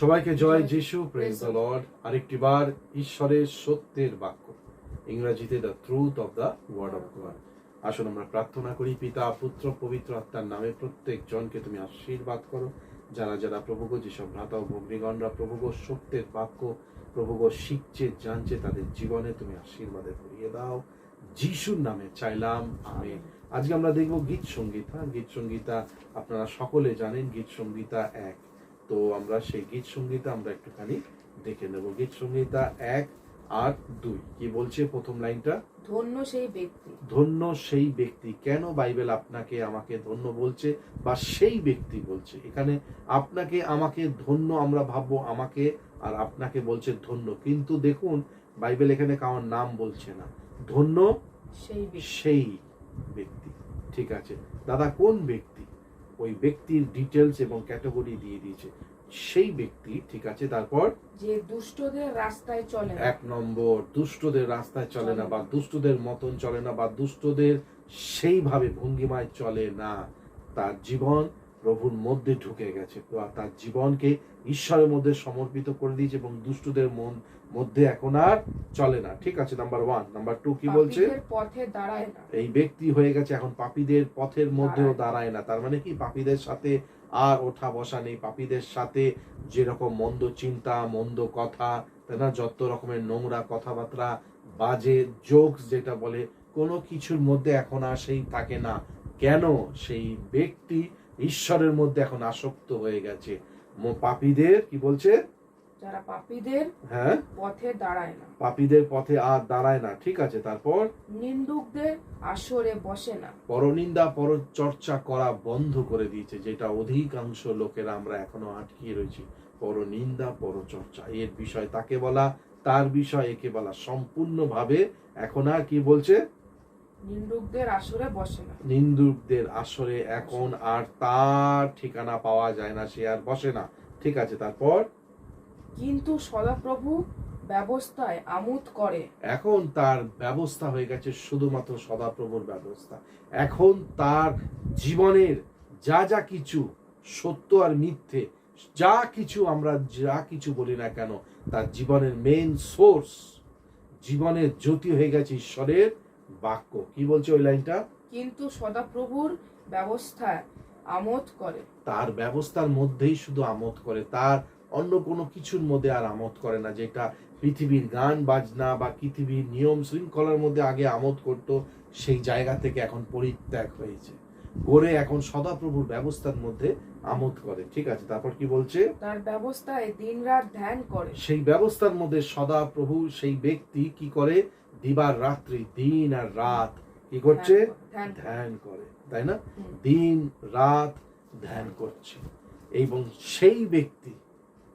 সবাইকে জয় যিশু praise the Lord আরেকটি বার ঈশ্বরের সত্যের বাক্য। ইংরেজিতে the truth of the word of God আসুন আমরা প্রার্থনা করি পিতা পুত্র পবিত্র আত্মার নামে প্রত্যেক জনকে তুমি আশীর্বাদ করো। যারা যারা প্রভুগ যেসব ভ্রাতা ও ভগ্নিগণরা প্রভুগ সত্যের বাক্য প্রভুগ শিখছে জানছে তাদের জীবনে তুমি আশীর্বাদে ভরিয়ে দাও। যিশুর নামে চাইলাম আমি আজকে আমরা দেখব গীত সঙ্গীতা। গীত সঙ্গীতা আপনারা সকলে জানেন গীত সঙ্গীতা এক। তো আমরা সেই গীত সঙ্গীতা আমরা একটুখানি দেখে নেব। গীত সঙ্গীতা এক আর দুই। কি বলছে প্রথম লাইনটা? ধন্য সেই ব্যক্তি। ধন্য সেই ব্যক্তি। কেন বাইবেল আপনাকে আমাকে ধন্য বলছে বা সেই ব্যক্তি বলছে? এখানে আপনাকে আমাকে ধন্য আমরা ভাববো আমাকে আর আপনাকে বলছে ধন্য। কিন্তু দেখুন বাইবেল এখানে কারোর নাম বলছে না। ধন্য সেই সেই ব্যক্তি। ঠিক আছে। দাদা কোন ব্যক্তি? ওই ব্যক্তির ডিটেলস এবং ক্যাটাগরি দিয়ে দিয়েছে। সেই ব্যক্তি ঠিক আছে তারপর? যে দুষ্টদের রাস্তায় চলে এক নম্বর দুষ্টদের রাস্তায় চলে না। বা দুষ্টদের মতন চলে না বা দুষ্টদের সেইভাবে ভঙ্গিমায় চলে না। তার জীবন প্রভুর মধ্যে ঢুকে গেছে বা তার জীবনকে ঈশ্বরের মধ্যে সমর্পিত করে দিয়েছে এবং দুষ্টদের মন মধ্যে এখন আর চলে না। ঠিক আছে নাম্বার ওয়ান নাম্বার টু কি বলছে? পথে দাঁড়ায় না। এই ব্যক্তি হয়ে গেছে এখন পাপীদের পথের মধ্যেও। দাঁড়ায় না। তার মানে কি? পাপীদের সাথে আর ওঠা বসা নেই। পাপীদের সাথে যেরকম মন্দ চিন্তা মন্দ কথা তাই না? যত রকমের নোংরা কথাবার্তা বাজে জোকস যেটা বলে কোনো কিছুর মধ্যে এখন আর সেই থাকে না। কেন? সেই ব্যক্তি ঈশ্বরের মধ্যে এখন আসক্ত হয়ে গেছে। পাপীদের কি বলছে? যারা পাপীদের হ্যাঁ? পথে দাঁড়ায় না। পাপীদের পথে আর দাঁড়ায় না। ঠিক আছে তারপর? নিন্দুকদের আসরে বসে না। পরনিন্দা পরচর্চা করা বন্ধ করে দিয়েছে যেটা অধিকাংশ লোকেরা আমরা এখনও আটকিয়ে রয়েছি। পরনিন্দা পরচর্চা এর বিষয় তাকে বলা তার বিষয় একে বলা। সম্পূর্ণভাবে এখন আর কি বলছে? নিন্দুকদের আসরে বসে না। নিন্দুকদের আসরে এখন আর তার ঠিকানা পাওয়া যায় না সে আর বসে না। ঠিক আছে তারপর? কিন্তু সদাপ্রভু ব্যবস্থায় আমোদ করে। এখন তার ব্যবস্থা হয়ে গেছে শুধুমাত্র সদাপ্রভুর ব্যবস্থা। এখন তার জীবনের যা যা কিছু সত্য আর মিথ্যে যা কিছু আমরা যা কিছু বলি না কেন তার জীবনের মেইন সোর্স জীবনের জ্যোতি হয়ে গেছে ঈশ্বরের বাক্য। কি বলছে ওই লাইনটা? কিন্তু সদাপ্রভুর ব্যবস্থায় আমোদ করে। তার ব্যবস্থার মধ্যেই শুধু আমোদ করে তার অন্য কোনো কিছুর মধ্যে আর আমোদ করে না যেটা পৃথিবীর গান বাজনা বা পৃথিবীর নিয়ম শৃঙ্খলার মধ্যে আগে আমোদ করত সেই জায়গা থেকে এখন পরিত্যাগ হয়েছে। করে এখন সদাপ্রভুর ব্যবস্থার মধ্যে আমোদ করে। ঠিক আছে তারপর কি বলছে? তার ব্যবস্থায় দিনরাত ধ্যান করে। সেই ব্যবস্থার মধ্যে সদাপ্রভু সেই ব্যক্তি কি করে? দিবার রাত্রি দিন আর রাত। কি করছে? ধ্যান করে। তাই না? দিন রাত ধ্যান করছে। এবং সেই ব্যক্তি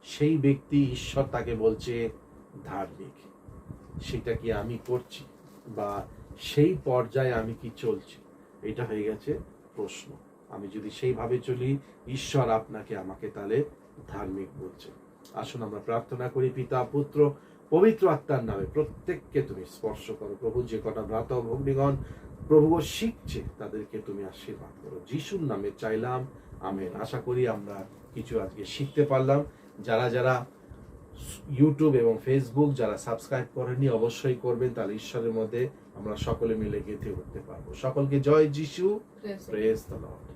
সেই ব্যক্তি ঈশ্বর তাকে বলছে ধার্মিক। সেটা কি আমি করছি? বা সেই পর্যায়ে আমি কি চলছি? এটা হয়ে গেছে প্রশ্ন। আমি যদি সেইভাবে চলি ঈশ্বর আপনাকে আমাকে তাহলে ধার্মিক বলছে। আসুন আমরা প্রার্থনা করি পিতা পুত্র পবিত্র আত্মার নামে প্রত্যেককে তুমি স্পর্শ করো। প্রভু যে কটা ভ্রাত ভগ্নীগণ প্রভু শিখছে তাদেরকে তুমি আশীর্বাদ করো। যিশুর নামে চাইলাম আমেন। আশা করি আমরা কিছু আজকে শিখতে পারলাম। যারা যারা ইউটিউব এবং ফেসবুক যারা সাবস্ক্রাইব করেনি অবশ্যই করবেন। তাহলে ঈশ্বরের মধ্যে আমরা সকলে মিলে গেঁথে উঠতে পারব। সকলকে জয় যিশু. Press the Lord